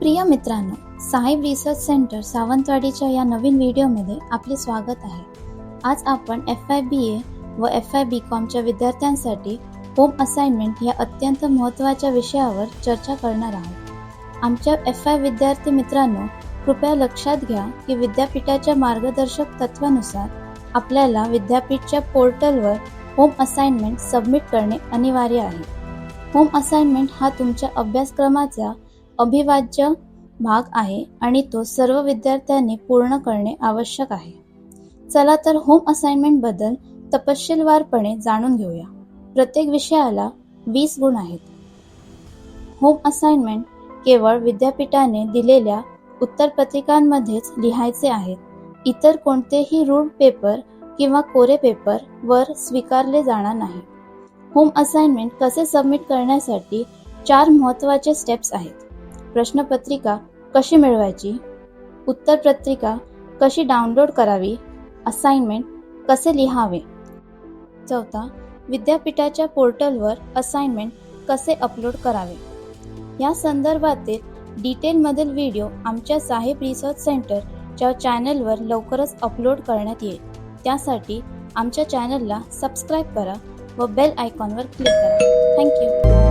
प्रिय मित्रांनो साहेब research centre सावंतवाडीच्या या नवीन व्हिडिओमध्ये आपले स्वागत आहे. आज आपण एफ आय बी ए व एफ आय बी कॉमच्या विद्यार्थ्यांसाठी होम असाइनमेंट या अत्यंत महत्त्वाच्या विषयावर चर्चा करणार आहोत. आमच्या एफ आय विद्यार्थी मित्रांनो कृपया लक्षात घ्या की विद्यापीठाच्या मार्गदर्शक तत्वानुसार आपल्याला विद्यापीठच्या पोर्टलवर होम असाइनमेंट सबमिट करणे अनिवार्य आहे. होम असाइनमेंट हा तुमच्या अभ्यासक्रमाचा अभिवाज्य भाग आहे आणि तो सर्व विद्यार्थ्यांनी पूर्ण करणे आवश्यक आहे. चला तर होम असाइनमेंटबद्दल तपशीलवारपणे जाणून घेऊया. प्रत्येक विषयाला वीस गुण आहेत. होम असाइनमेंट केवळ विद्यापीठाने दिलेल्या उत्तरपत्रिकांमध्येच लिहायचे आहेत. इतर कोणतेही रूढ पेपर किंवा कोरे पेपर वर स्वीकारले जाणार नाही. होम असाइनमेंट कसे सबमिट करण्यासाठी चार महत्त्वाचे स्टेप्स आहेत. प्रश्नपत्रिका कशी मिळवायची? उत्तरपत्रिका कशी डाउनलोड करावी? असाइनमेंट कसे लिहावे? चौथा विद्यापीठाच्या पोर्टलवर असाइनमेंट कसे अपलोड करावे? या संदर्भातील डिटेलमधील व्हिडिओ आमच्या साहेब रिसर्च सेंटरच्या चॅनलवर लवकरच अपलोड करण्यात येईल. त्यासाठी आमच्या चॅनलला सबस्क्राईब करा व बेल आयकॉनवर क्लिक करा. थँक्यू